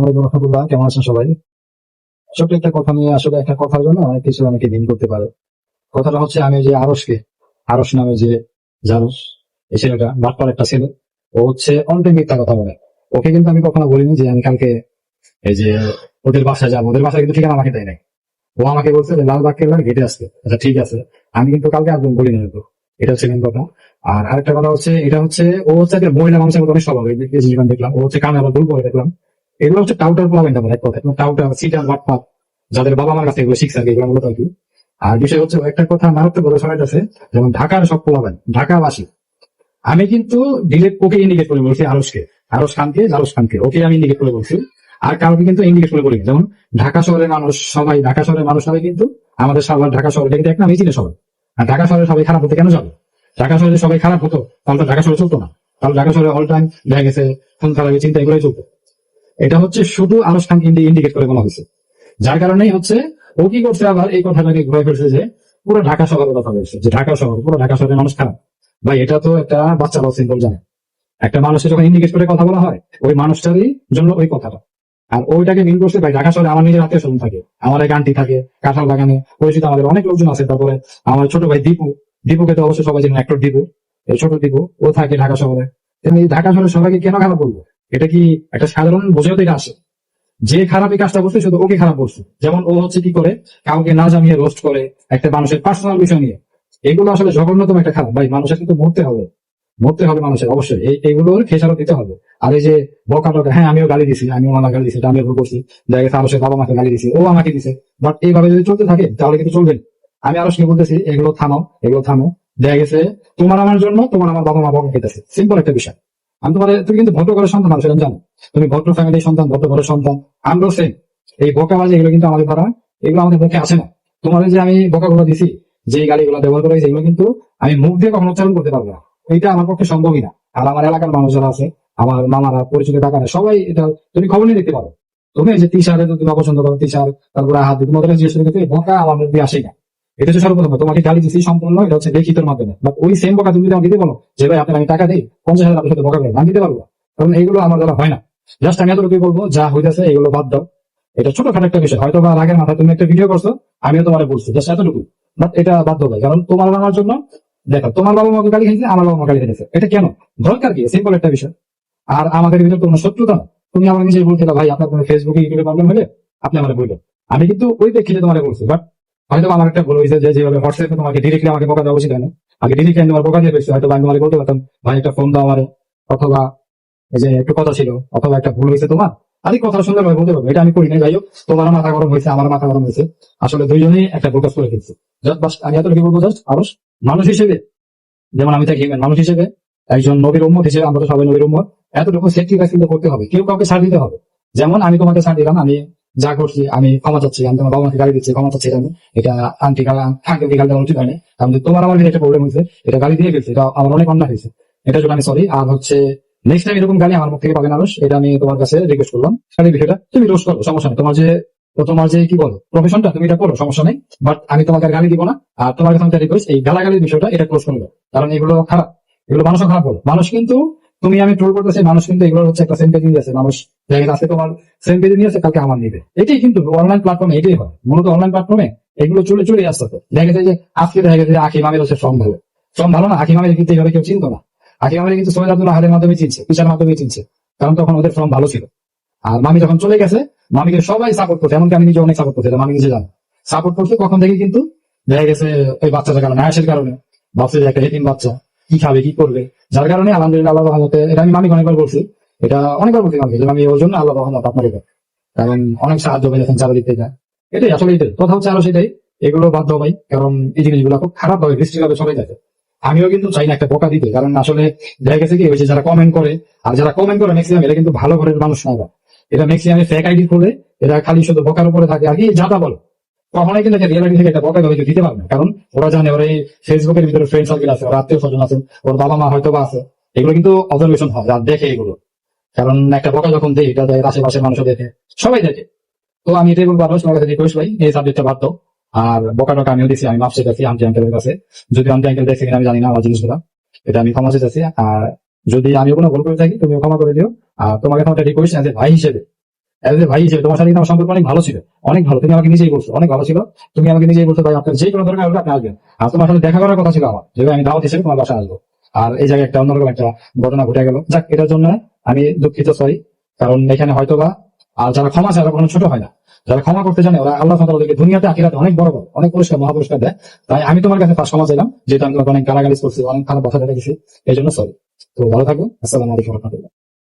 ওকে কিন্তু আমি কখনো বলিনি যে আমি কালকে এই যে ওদের বাসায় যাব। ওদের বাসায় কিন্তু ঠিকানা আমাকে দেয় নাই। ও আমাকে বলছে যে লালবাগ কেল্লার গেটে আসতে। আচ্ছা ঠিক আছে। আমি কিন্তু কালকে একদম বলি না তো এটা হচ্ছে কথা। আর আরেকটা কথা হচ্ছে, এটা হচ্ছে, ও হচ্ছে মহিলা মানুষের মতো, অনেক স্বভাব দেখলাম, ও হচ্ছে কানে আবার ভুল দেখলাম। এগুলো হচ্ছে টাউটার প্রবলেম না এক কথা। টাউটার সিটার বাটপাত যাদের বাবা মার কাছে এগুলো শিখছে এগুলো মূলত আর আর বিষয় হচ্ছে একটা কথা মারাত্মক বড় সবাই আছে যেমন ঢাকার সব পোলাবেন, ঢাকাবাসী। আমি কিন্তু ডিলেট ওকে ইন্ডিকেট করে বলছি আরসকে আরস খানকে জারস খানকে ওকে আমি ইন্ডিকেট করে বলছি। আর কাউকে কিন্তু ইন্ডিকেট করে বলি যেমন ঢাকা শহরের মানুষ সবাই, ঢাকা শহরের মানুষ সবাই কিন্তু আমাদের সবার ঢাকা শহরে কিন্তু এক নামই চিনে সবাই আর ঢাকা শহরে সবাই খারাপ হতে কেন যাবে? ঢাকা শহরে সবাই খারাপ হতো, তাহলে তো ঢাকা শহরে চলতো না। তাহলে ঢাকা শহরে অল টাইম দেখা গেছে ফোন খারাপের চিন্তা, এগুলোই চলতো। এটা হচ্ছে শুধু আনুষ্ঠানিক ইন্ডিকেট করে বলা হয়েছে। যার কারণেই হচ্ছে ও কি করছে আবার এই কথাটাকে ঘুরে ফেলছে যে পুরো ঢাকা শহরের কথা বলছে, যে ঢাকা শহর, পুরো ঢাকা শহরের মানুষ খারাপ। ভাই, এটা তো একটা বাচ্চা বা সিম্পল জানে। একটা মানুষের যখন ইন্ডিকেট করে কথা বলা হয়, ওই মানুষটারই জন্য ওই কথাটা। আর ওইটাকে মিন করছে, ভাই, ঢাকা শহরে আমার নিজের আত্মীয় স্বজন থাকে, আমার এক আন্টি থাকে, কাঁঠাল বাগানে, পরিচিত আমাদের অনেক লোকজন আছে। তারপরে আমার ছোট ভাই দীপু, দীপুকে তো অবশ্যই সবাই জানেন অ্যাক্টর দীপু। এই ছোট দীপু, ও থাকে ঢাকা শহরে। ঢাকা শহরে সবাইকে কেন খারাপ বলব? এটা কি একটা সাধারণ বোঝাতে এটা আসে? যে খারাপ এই কাজটা করছে, শুধু ওকে খারাপ বলছে। যেমন ও হচ্ছে কি করে? কাউকে না জানিয়ে রোস্ট করে একটা মানুষের পার্সোনাল বিষয় নিয়ে। এগুলো আসলে জঘন্যতম একটা খারাপ। ভাই, মানুষের কিন্তু মরতে হবে। মরতে হবে মানুষের, অবশ্যই। এই এগুলোর খেসারত দিতে হবে। আর এই যে বকা টকা হ্যাঁ আমিও গালি দিছি, আমিও মামা গালি দিছি, আমিও ভুল করছি। দেখা গেছে সে বাবা মাকে গালি দিছি, ও আমাকে দিছে। বাট এইভাবে যদি চলতে থাকে, তাহলে কিন্তু চলবে। আমি আরও সঙ্গে বলতেছি, এগুলো থামাও, এগুলো থামো দেখা গেছে, তোমার আমার জন্য, তোমার আমার বাবা মা বকা খেতেছে। সিম্পল একটা বিষয়। আমি তোমার তুমি কিন্তু ভদ্র ঘরের সন্তান সেটা জানো তুমি ভদ্র ফ্যামিলির সন্তান, ভদ্র ঘরের সন্তান। আমরাও সেম এই বোকাবাজি এগুলো কিন্তু আমাদের দ্বারা, এগুলো আমাদের পক্ষে আসে না। তোমার যে আমি বোকাগুলো দিছি যে গালিগুলো ব্যবহার করে এগুলো কিন্তু আমি মুখ দিয়ে কখনো উচ্চারণ করতে পারব না। এটা আমার পক্ষে সম্ভবই না। আর আমার এলাকার মানুষ যারা আছে, আমার মামারা, পরিচিত টাকারা সবাই এটা তুমি খবর নিয়ে দেখতে পারো। তুমি যে তিসারে তুমি অপছন্দ করো তিসার তারপরে হাত দিয়ে, তোমাদের জিজ্ঞেস করে বোকা আমার মধ্যে আসে না। এটা হচ্ছে সর্বপ্রথম। তোমাকে গালি দিচ্ছি সম্পূর্ণ এটা হচ্ছে লিখিতর মাধ্যমে। বাট ওই সেম বোকা তুমি যদি আমাকে দিতে বলো যে, ভাই আপনার আমি টাকা দিই, পঞ্চাশ হাজার আপনার সাথে বোকা করে, আমি দিতে পারব কারণ এইগুলো আমার দ্বারা হয় না। জাস্ট আমি এতটুকুই বলব, যা হইতেছে এগুলো বাদ দাও। এটা ছোটখাটো একটা বিষয়। হয়তো বা রাগের মাথায় তুমি একটা ভিডিও করছ, আমিও তোমার বলছি জাস্ট এতটুকু বাট এটা বাদ দাও কারণ তোমার আমার জন্য, দেখো, তোমার বাবা মাকে গালি খেয়েছে আমার বাবা মা গালি খেয়েছে এটা কেন? দরকার কি? সিম্পল একটা বিষয়। আর আমাদের ভিতরে কোনো শত্রুতা তুমি আমার নিজে বলতে ভাই, আপনার কোনো ফেসবুকে ইউটিউবে প্রবলেম হলে আপনি আমার বলবেন। আমি কিন্তু ওই প্রেক্ষিতে তোমার বলছি বাট হয়তো আমার একটা ভুল হয়েছে যেভাবে হোয়াটসঅ্যাপে তোমাকে ডিরেক্টলি আমাকে বকা দেওয়া উচিত হয় না। আগে ডিরেক্টলি আমি তোমার বকা দিয়ে পেয়েছি হয়তো আমি তোমাকে বলতে পারতাম, ভাই, একটা ফোন দাও আমার। অথবা এই যে একটু কথা ছিল, অথবা একটা ভুল হয়েছে তোমার, আরে কথা সুন্দর ভাবে বলতে পারব। এটা আমি করি না যাই হোক তোমার মাথা গরম হয়েছে আমার মাথা গরম হয়েছে। আসলে দুইজনেই একটা ফোকাস করে ফেলছি। আমি এতটুকু বলব জাস্ট আরও মানুষ হিসেবে, যেমন আমি থাকি মানুষ হিসেবে, একজন নবীর উম্মত হিসেবে, আমরা তো সবাই নবীর উম্মত, এতটুকু সেক্রিফাইস কিন্তু করতে হবে। কেউ কাউকে ছাড় দিতে হবে। যেমন আমি তোমাকে ছাড় দিলাম, আমি যা করছি, আমি ক্ষমা চাচ্ছি আমি তোমার বাবা মাকে দিচ্ছি, ক্ষমা চাচ্ছি আমি। এটা আন্টি গালা আঙ্কেলকে দেওয়া উচিত হয়নি। কারণ তোমার আমার একটা প্রবলেম হয়েছে, এটা গালি দিয়ে ফেলছে এটা আমার অনেক অন্যায় হয়েছে। এটার জন্য আমি সরি আর হচ্ছে নেক্সট টাইম এরকম গালি আমার মুখ থেকে পাবে না এটা আমি তোমার কাছে রিকোয়েস্ট করলাম। খালি বিষয়টা, তুমি রোজ করো, সমস্যা নেই। তোমার যে তোমার যে কি বলো প্রফেশনটা তুমি এটা করো, সমস্যা নেই। বাট আমি তোমাকে গালি দিব না। আর তোমার কাছে একটা রিকোয়েস্ট এই গালাগালির বিষয়টা এটা ক্লোজ করবে। কারণ এগুলো খারাপ। এগুলো মানুষও খারাপ বলো। মানুষ কিন্তু, তুমি আমি ট্রোল করতেছি, মানুষ কিন্তু এগুলো হচ্ছে একটা পেজে আছে। মানুষ দেখা আজকে তোমার সেম পেজে নিয়ে আসে কালকে আমার নিবে। এটাই কিন্তু অনলাইন প্ল্যাটফর্মে এটাই হয়। মূলত অনলাইন প্ল্যাটফর্মে এগুলো চলে চলে আসতে দেখা গেছে যে, আজকে দেখা গেছে আখি মামের হচ্ছে ফর্ম ভালো। ফর্ম ভালো না? আখি মামের কিন্তু এইভাবে কেউ চিনতো না। আখি মামের কিন্তু সোহেদ আব্দুল হাদের মাধ্যমে চিনছে পিসার মাধ্যমে চিনছে। কারণ তখন ওদের ফর্ম ভালো ছিল। আর মামি যখন চলে গেছে, মামিকে সবাই সাপোর্ট করছে। এমনকি আমি নিজে অনেক সাপোর্ট করছি মামি নিজে জানে। সাপোর্ট করছে কখন থেকে কিন্তু দেখা গেছে ওই বাচ্চাটার কারণে আয়াসের কারণে। ভাবছে যে একটা হেতিম বাচ্চা, কি খাবে, কি করবে? যার কারণে আলহামদুলিল্লাহ আল্লাহ এটা আমি মামিকে অনেকবার বলছি এটা অনেকবার বলছি যে আমি ওর জন্য আল্লাহ রহমত আপনার কারণ অনেক সাহায্য হয়ে যাচ্ছেন চাকরি থেকে এটাই আসলে এটাই। কথা হচ্ছে আরও সেটাই, এগুলো বাদ দাও ভাই কারণ এই জিনিসগুলো খুব খারাপ ভাবে দৃষ্টিভাবে চলে যায়। আমিও কিন্তু চাই না একটা বোকা দিতে। কারণ আসলে দেখা গেছে কি, ওই যে যারা কমেন্ট করে, আর যারা কমেন্ট করে ম্যাক্সিমাম এটা কিন্তু ভালো ঘরের মানুষ না। এটা ম্যাক্সিমাম ফেক আইডি করে এরা খালি শুধু বোকার উপরে থাকে। আর কি যাতা বলো। কখনোই কিন্তু রিয়ালিটি থেকে একটা বোকা হয়তো দিতে পারবে না। কারণ ওরা জানে, ওরা এই ফেসবুকের ভিতরে ফ্রেন্ড সার্কেল আছে, ওর আত্মীয় স্বজন আছে, ওর বাবা মা হয়তো বা আছে। এগুলো কিন্তু অবজারভেশন হয় আর দেখে এগুলো। কারণ একটা বোকা যখন দেয় এটা দেয়, আশেপাশের মানুষও দেখে, সবাই দেখে। তো আমি এটাই বলব আরও তোমার কাছে রিকোয়েস্ট ভাই, এই সাবজেক্টটা দাও। আর বোকা টোকা আমিও দিচ্ছি আমি মাপ চেয়েছি আন্টি আঙ্কেলের কাছে। যদি আন্টি আঙ্কেল দেখছে আমি জানি না আমার জিনিসগুলো। এটা আমি ক্ষমা চেয়েছি আর যদি আমি কোনো ভুল করে থাকি তুমি ক্ষমা করে দিও। আর তোমাকে তোমার রিকোয়েস্ট আছে ভাই হিসেবে। A ভাই হিসেবে, তোমার সাথে আমার সম্পর্ক অনেক ভালো ছিল, অনেক ভালো। তুমি আমাকে নিজেই বলছো, অনেক ভালো ছিল। তুমি আমাকে নিজেই বলছো, ভাই, আপনার যে কোনো দরকার হবে আপনি আসবেন। আর তোমার সাথে দেখা করার কথা ছিল আমার যেভাবে আমি দাওয়াত হিসেবে তোমার বাসায় আসব। আর এই জায়গায় একটা অন্যরকম একটা ঘটনা ঘটে গেল। যাক, এটার জন্য আমি দুঃখিত সরি কারণ এখানে হয়তো বা আর যারা ক্ষমা চায় কোনো ছোট হয় না। যারা ক্ষমা করতে জানে, ওরা আল্লাহ তাআলা ওদেরকে দুনিয়াতে, আখিরাতে অনেক বড় বড়, অনেক পুরস্কার, মহাপুরস্কার দেয়। তাই আমি তোমার কাছে তার ক্ষমা চাইলাম, যেহেতু আমি অনেক গালাগালি করছি, অনেক খারাপ কথা রেখেছি এই জন্য সরি তো ভালো থাকো, আসসালাম আলাইকুম রহমতুল্লাহ।